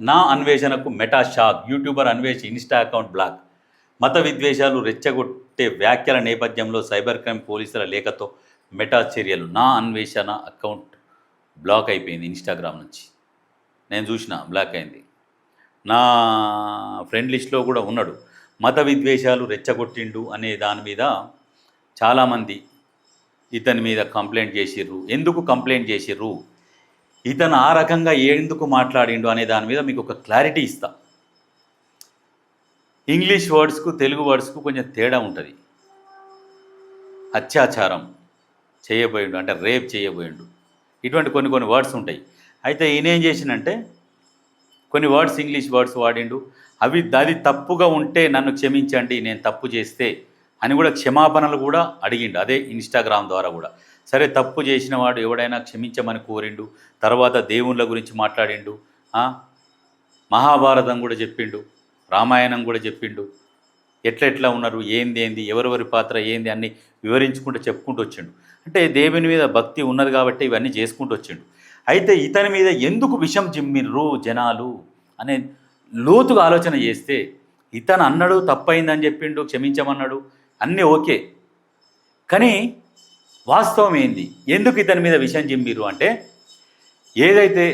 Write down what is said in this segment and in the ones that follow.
నా అన్వేషణకు Meta shock YouTuber Anvesh Insta account block. మత విద్వేషాలు రెచ్చగొట్టే వ్యాఖ్యల నేపథ్యంలో సైబర్ క్రైమ్ పోలీసుల లేఖతో మెటా చర్యలు. నా అన్వేషణ అకౌంట్ బ్లాక్ అయిపోయింది ఇన్స్టాగ్రామ్ నుంచి. నేను చూసిన బ్లాక్ అయింది. నా ఫ్రెండ్ లిస్ట్లో కూడా ఉన్నాడు. మత విద్వేషాలు రెచ్చగొట్టిండు అనే దాని మీద చాలామంది ఇతని మీద కంప్లైంట్ చేసిర్రు. ఎందుకు కంప్లైంట్ చేసిర్రు? ఇతను ఆ రకంగా ఎందుకు మాట్లాడిండు అనే దాని మీద మీకు ఒక క్లారిటీ ఇస్తా. ఇంగ్లీష్ వర్డ్స్కు తెలుగు వర్డ్స్కు కొంచెం తేడా ఉంటుంది. అత్యాచారం చేయబోయిండు అంటే రేప్ చేయబోయిండు. ఇటువంటి కొన్ని కొన్ని వర్డ్స్ ఉంటాయి. అయితే ఈయన ఏం చేసిందంటే కొన్ని వర్డ్స్ ఇంగ్లీష్ వర్డ్స్ వాడిండు. అవి అది తప్పుగా ఉంటే నన్ను క్షమించండి నేను తప్పు చేస్తే అని కూడా క్షమాపణలు కూడా అడిగిండు. అదే ఇన్స్టాగ్రామ్ ద్వారా కూడా. సరే తప్పు చేసిన వాడు ఎవడైనా క్షమించమని కోరిండు తర్వాత దేవుళ్ళ గురించి మాట్లాడిండు మహాభారతం కూడా చెప్పిండు రామాయణం కూడా చెప్పిండు. ఎట్లా ఎట్లా ఉన్నారు ఏంది ఏంది ఎవరెవరి పాత్ర ఏంది అన్ని వివరించుకుంటూ చెప్పుకుంటూ వచ్చిండు. అంటే దేవుని మీద భక్తి ఉన్నది కాబట్టి ఇవన్నీ చేసుకుంటూ వచ్చిండు. అయితే ఇతని మీద ఎందుకు విషం చిమ్మిర్రు జనాలు అనే లోతుగా ఆలోచన చేస్తే ఇతను అన్నాడు తప్పైందని చెప్పిండు క్షమించమన్నాడు అన్నీ ఓకే. కానీ వాస్తవం ఏంది? ఎందుకు ఇతని మీద విషయం జిమ్మిర్రు అంటే ఏదైతే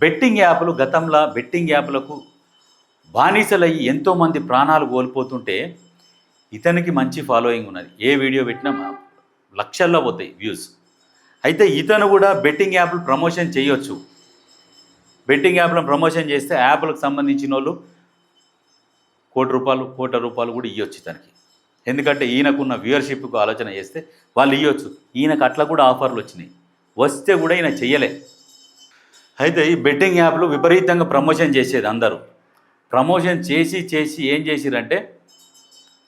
బెట్టింగ్ యాప్లు గతంలో బెట్టింగ్ యాప్లకు బానిసలయ్యి ఎంతోమంది ప్రాణాలు కోల్పోతుంటే ఇతనికి మంచి ఫాలోయింగ్ ఉన్నది. ఏ వీడియో పెట్టినా లక్షల్లో పోతాయి వ్యూస్. అయితే ఇతను కూడా బెట్టింగ్ యాప్లు ప్రమోషన్ చేయొచ్చు. బెట్టింగ్ యాప్లను ప్రమోషన్ చేస్తే యాప్లకు సంబంధించిన వాళ్ళు కోటి రూపాయలు కోట రూపాయలు కూడా ఇవ్వచ్చు ఇతనికి. ఎందుకంటే ఈయనకున్న వ్యూవర్షిప్కు ఆలోచన చేస్తే వాళ్ళు ఇవ్వచ్చు ఈయనకు అట్లా కూడా ఆఫర్లు వచ్చినాయి. వస్తే కూడా ఈయన చెయ్యలే. అయితే ఈ బెట్టింగ్ యాప్లు విపరీతంగా ప్రమోషన్ చేసేది అందరూ. ప్రమోషన్ చేసి చేసి ఏం చేసిరంటే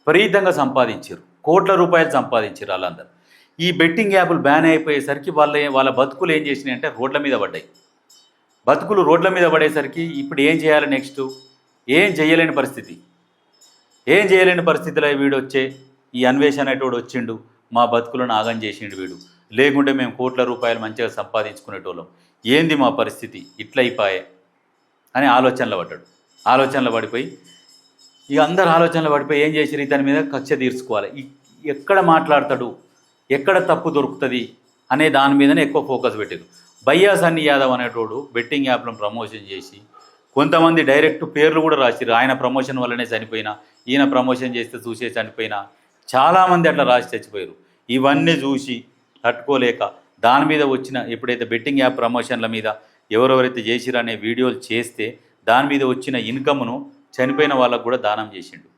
విపరీతంగా సంపాదించారు కోట్ల రూపాయలు సంపాదించారు వాళ్ళందరూ. ఈ బెట్టింగ్ యాప్లు బ్యాన్ అయిపోయేసరికి వాళ్ళ వాళ్ళ బతుకులు ఏం చేసినాయి అంటే రోడ్ల మీద పడ్డాయి. బతుకులు రోడ్ల మీద పడేసరికి ఇప్పుడు ఏం చేయాలి నెక్స్ట్ ఏం చేయలేని పరిస్థితి. ఏం చేయలేని పరిస్థితిలో వీడు వచ్చే ఈ అన్వేషణ అనేటోడు వచ్చిండు మా బతుకులను ఆగం చేసిండు వీడు. లేకుంటే మేము కోట్ల రూపాయలు మంచిగా సంపాదించుకునేటోళ్ళం. ఏంది మా పరిస్థితి? ఇట్ల అయిపోయే అని ఆలోచనలో పడ్డాడు. ఆలోచనలో పడిపోయి ఇక అందరు ఆలోచనలు పడిపోయి ఏం చేసిరు ఇతని మీద కక్ష తీర్చుకోవాలి. ఎక్కడ మాట్లాడతాడు? ఎక్కడ తప్పు దొరుకుతుంది? అనే దాని మీదనే ఎక్కువ ఫోకస్ పెట్టారు బయ్యా సన్నీ యాదవ్ అనేటోడు బెట్టింగ్ యాప్లను ప్రమోషన్ చేసి కొంతమంది డైరెక్ట్ పేర్లు కూడా రాసిరు ఆయన ప్రమోషన్ వల్లనే చనిపోయినా ఈయన ప్రమోషన్ చేస్తే చూసే చనిపోయినా చాలామంది అట్లా రాసి చచ్చిపోయారు ఇవన్నీ చూసి తట్టుకోలేక దాని మీద వచ్చిన ఎప్పుడైతే బెట్టింగ్ యాప్ ప్రమోషన్ల మీద ఎవరెవరైతే చేసిరో అనే వీడియోలు చేస్తే దాని మీద వచ్చిన ఇన్కమ్ను చనిపోయిన వాళ్ళకు కూడా దానం చేసిండు.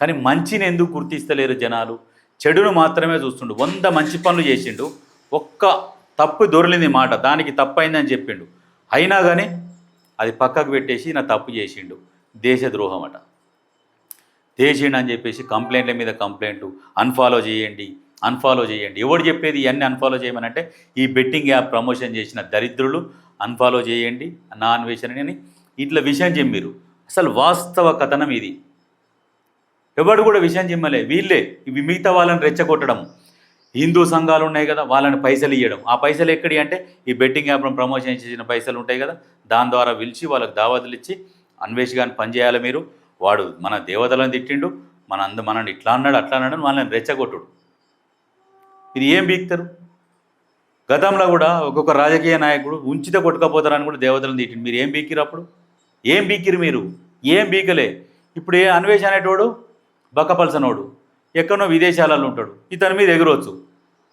కానీ మంచిని ఎందుకు గుర్తిస్తలేరు జనాలు? చెడును మాత్రమే చూస్తుండు. వంద మంచి పనులు చేసిండు. ఒక్క తప్పు దొరిలింది మాట. దానికి తప్పైందని చెప్పిండు. అయినా కానీ అది పక్కకు పెట్టేసి నా తప్పు చేసిండు. దేశద్రోహం అట. తేజేయండి అని చెప్పేసి కంప్లైంట్ల మీద కంప్లైంట్. అన్ఫాలో చేయండి. అన్ఫాలో చేయండి. ఎవడు చెప్పేది ఇవన్నీ అన్ఫాలో చేయమని అంటే ఈ బెట్టింగ్ యాప్ ప్రమోషన్ చేసిన దరిద్రులు అన్ఫాలో చేయండి. నా అన్వేషణ అని ఇట్లా విషయం చెప్పారు అసలు వాస్తవ కథనం ఇది. ఎవడు కూడా విషయం చెమ్మలే వీళ్ళే. ఇవి మిగతా వాళ్ళని రెచ్చగొట్టడం హిందూ సంఘాలు ఉన్నాయి కదా వాళ్ళని పైసలు ఇవ్వడం ఆ పైసలు ఎక్కడి అంటే ఈ బెట్టింగ్ యాప్ను ప్రమోషన్ చేసిన పైసలు ఉంటాయి కదా దాని ద్వారా పిలిచి వాళ్ళకి దావతులు ఇచ్చి అన్వేష్ గారిని పనిచేయాలి మీరు. వాడు మన దేవతలను తిట్టిండు మన అంద మనని ఇట్లా అన్నాడు అట్లా అన్నాడు మనల్ని రెచ్చగొట్టుడు. ఇది ఏం బీక్తారు? గతంలో కూడా ఒక్కొక్క రాజకీయ నాయకుడు ఉంచితే కొట్టుకపోతారని కూడా దేవతలను తిట్టిండు. మీరు ఏం బీకిరు అప్పుడు? ఏం బీకిరు మీరు? ఏం బీకలే? ఇప్పుడు ఏ అన్వేష్ అనేటోడు బక్కపలసనోడు ఎక్కడో విదేశాలలో ఉంటాడు ఇతని మీద ఎగురవచ్చు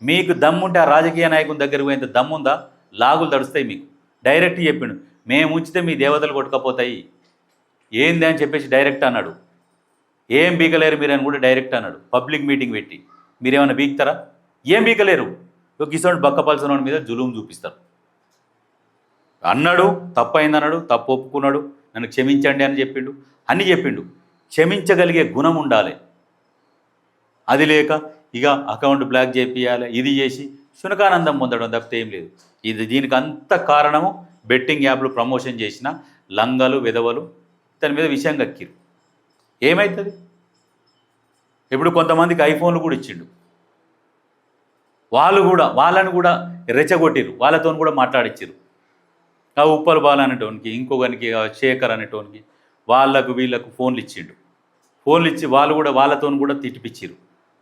మీకు దమ్ముంటే ఆ రాజకీయ నాయకుని దగ్గరికి పోయేంత దమ్ముందా లాగులు తడుస్తాయి మీకు. డైరెక్ట్ చెప్పిండు మేము ఉంచితే మీ దేవతలు కొట్టుకపోతాయి. ఏంది అని చెప్పేసి డైరెక్ట్ అన్నాడు. ఏం బీకలేరు మీరు అని కూడా డైరెక్ట్ అన్నాడు. పబ్లిక్ మీటింగ్ పెట్టి. మీరేమైనా బీక్తారా? ఏం బీకలేరు. కిసోడు కిసోడు వాడి మీద జులుం చూపిస్తారు. అన్నాడు తప్పైందన్నాడు తప్పు ఒప్పుకున్నాడు నన్ను క్షమించండి అని చెప్పిండు అన్ని చెప్పిండు. క్షమించగలిగే గుణం ఉండాలి. అది లేక ఇక అకౌంట్ బ్లాక్ చేపియాలి ఇది చేసి శునకానందం పొందడం తప్పితే ఏం లేదు. ఇది దీనికి అంత కారణము బెట్టింగ్ యాప్లు ప్రమోషన్ చేసిన లంగలు విధవలు దాని మీద విషయం కక్కిరు. ఏమవుతుంది ఇప్పుడు కొంతమందికి ఐఫోన్లు కూడా ఇచ్చిండు. వాళ్ళు కూడా వాళ్ళని కూడా రెచ్చగొట్టిరు. వాళ్ళతో కూడా మాట్లాడిచ్చారు. ఆ ఉప్పల బాల అనేటోనికి ఇంకొకరికి శేఖర్ అనేటోనికి వాళ్ళకు వీళ్ళకు ఫోన్లు ఇచ్చిండు. ఫోన్లు ఇచ్చి వాళ్ళు కూడా వాళ్ళతో కూడా తిట్టిపిచ్చిరు.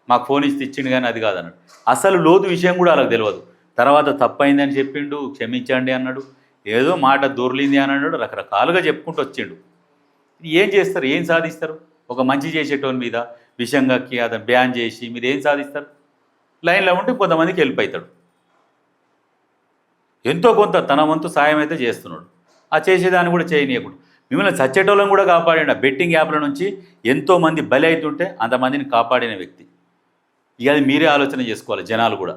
మాకు ఫోన్ ఇచ్చి ఇచ్చిండు కానీ అది కాదన్నాడు. అసలు లోతు విషయం కూడా వాళ్ళకి తెలియదు తర్వాత తప్పైందని చెప్పిండు క్షమించండి అన్నాడు. ఏదో మాట దొర్లింది అని అన్నాడు. రకరకాలుగా చెప్పుకుంటూ వచ్చిండు. ఏం చేస్తారు? ఏం సాధిస్తారు? ఒక మంచి చేసేటోని మీద విషంగాకి అతను బ్యాన్ చేసి మీరు ఏం సాధిస్తారు? లైన్లో ఉంటే కొంతమందికి వెళ్ళిపోతాడు ఎంతో కొంత తన వంతు సాయం అయితే చేస్తున్నాడు. ఆ చేసేదాన్ని కూడా చేయనీయకూడదు. మిమ్మల్ని చచ్చేటోళ్ళని కూడా కాపాడిన బెట్టింగ్ యాప్ల నుంచి ఎంతోమంది బలి అవుతుంటే అంతమందిని కాపాడిన వ్యక్తి. ఇక అది మీరే ఆలోచన చేసుకోవాలి జనాలు కూడా.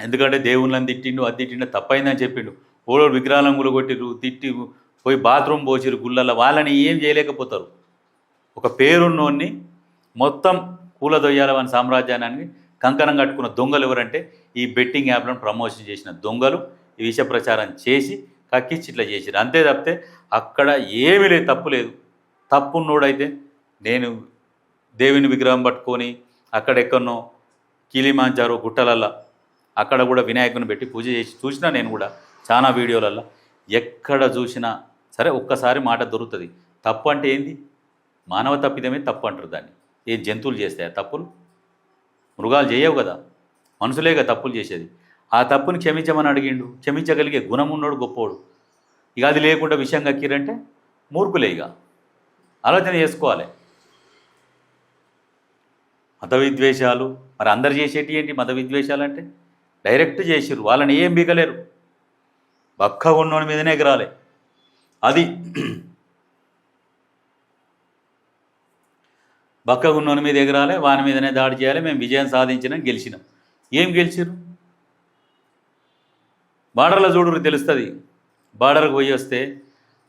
ఎందుకంటే దేవుళ్ళని తిట్టిండు అది తిట్టిండు తప్పైందని చెప్పిండు. ఓడో విగ్రహాలను కూడా కొట్టిరు తిట్టి పోయి బాత్రూమ్ పోసిరు గుళ్ళల్లో. వాళ్ళని ఏం చేయలేకపోతారు? ఒక పేరున్నోన్ని మొత్తం కూలదొయ్యాల మన సామ్రాజ్యాన్ని కంకణం కట్టుకున్న దొంగలు ఎవరంటే ఈ బెట్టింగ్ యాప్లను ప్రమోషన్ చేసిన దొంగలు ఈ విష ప్రచారం చేసి కక్కిచ్చి ఇట్లా చేసిరు అంతే తప్పితే అక్కడ ఏమీ లేదు తప్పు లేదు. తప్పున్నోడైతే నేను దేవుని విగ్రహం పట్టుకొని అక్కడెక్కడనో కిలిమాంచారు గుట్టలల్లో అక్కడ కూడా వినాయకుని పెట్టి పూజ చేసి చూసినా నేను కూడా చాలా వీడియోలల్లో ఎక్కడ చూసినా సరే ఒక్కసారి మాట దొరుకుతుంది. తప్పు అంటే ఏంది? మానవ తప్పిదమే తప్పు అంటారు దాన్ని. ఏ జంతువులు చేస్తాయా తప్పులు? మృగాలు చేయవు కదా. మనుషులేగా తప్పులు చేసేది. ఆ తప్పుని క్షమించమని అడిగిండు. క్షమించగలిగే గుణం ఉన్నోడు గొప్పోడు. ఇక అది లేకుండా విషయం కక్కిరంటే మూర్ఖులే ఇక. ఆలోచన చేసుకోవాలి. మత విద్వేషాలు మరి అందరు చేసేటి ఏంటి మత విద్వేషాలు అంటే? డైరెక్ట్ చేసిర్రు. వాళ్ళని ఏం బీగలేరు బక్క ఉన్నోని మీదనే ఎగరాలి. అది బక్కగా ఉన్నోని మీద ఎగరాలి వాని మీదనే దాడి చేయాలి మేము విజయం సాధించినాం గెలిచినాం. ఏం గెలిచిరు బార్డర్లో చూడరు తెలుస్తుంది. బార్డర్కి పోయి వస్తే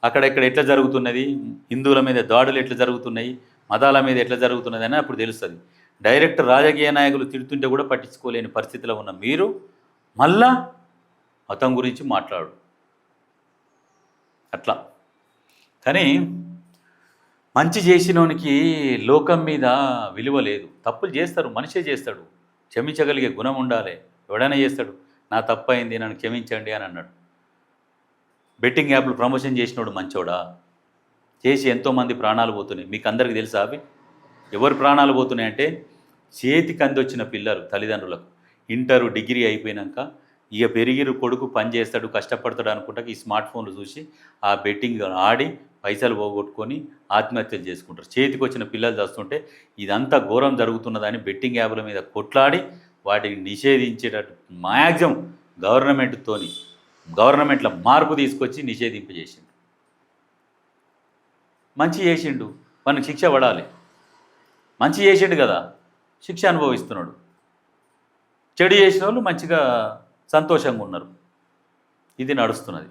అక్కడెక్కడ ఎట్లా జరుగుతున్నది? హిందువుల మీద దాడులు ఎట్లా జరుగుతున్నాయి? మతాల మీద ఎట్లా జరుగుతున్నది అని అప్పుడు తెలుస్తుంది. డైరెక్ట్ రాజకీయ నాయకులు తిడుతుంటే కూడా పట్టించుకోలేని పరిస్థితిలో ఉన్న మీరు మళ్ళా మతం గురించి మాట్లాడు. అట్లా. కానీ మంచి చేసినోనికి లోకం మీద విలువ లేదు. తప్పులు చేస్తారు మనిషే చేస్తాడు. క్షమించగలిగే గుణం ఉండాలి. ఎవడైనా చేస్తాడు. నా తప్పు అయింది నన్ను క్షమించండి అని అన్నాడు. బెట్టింగ్ యాప్లు ప్రమోషన్ చేసినోడు మంచోడా? చేసి ఎంతోమంది ప్రాణాలు పోతున్నాయి. మీకు అందరికీ తెలుసా అవి? ఎవరు ప్రాణాలు పోతున్నాయంటే చేతికి అందొచ్చిన పిల్లలు తల్లిదండ్రులకు. ఇంటరు డిగ్రీ అయిపోయినాక ఇక పెరిగిరు కొడుకు పని చేస్తాడు కష్టపడతాడు అనుకుంటా ఈ స్మార్ట్ ఫోన్లు చూసి ఆ బెట్టింగ్ ఆడి పైసలు పోగొట్టుకొని ఆత్మహత్యలు చేసుకుంటారు. చేతికి వచ్చిన పిల్లలు చూస్తుంటే ఇదంతా ఘోరం జరుగుతున్నదని బెట్టింగ్ యాప్ల మీద కొట్లాడి వాటిని నిషేధించేటట్టు మ్యాక్సిమం గవర్నమెంట్తోని గవర్నమెంట్లో మార్పు తీసుకొచ్చి నిషేధింపజేసిండు. మంచి చేసిండు మనకు శిక్ష పడాలి. మంచి చేసిండు కదా శిక్ష అనుభవిస్తున్నాడు. చెడు చేసిన వాళ్ళు మంచిగా సంతోషంగా ఉన్నారు. ఇది నడుస్తున్నది.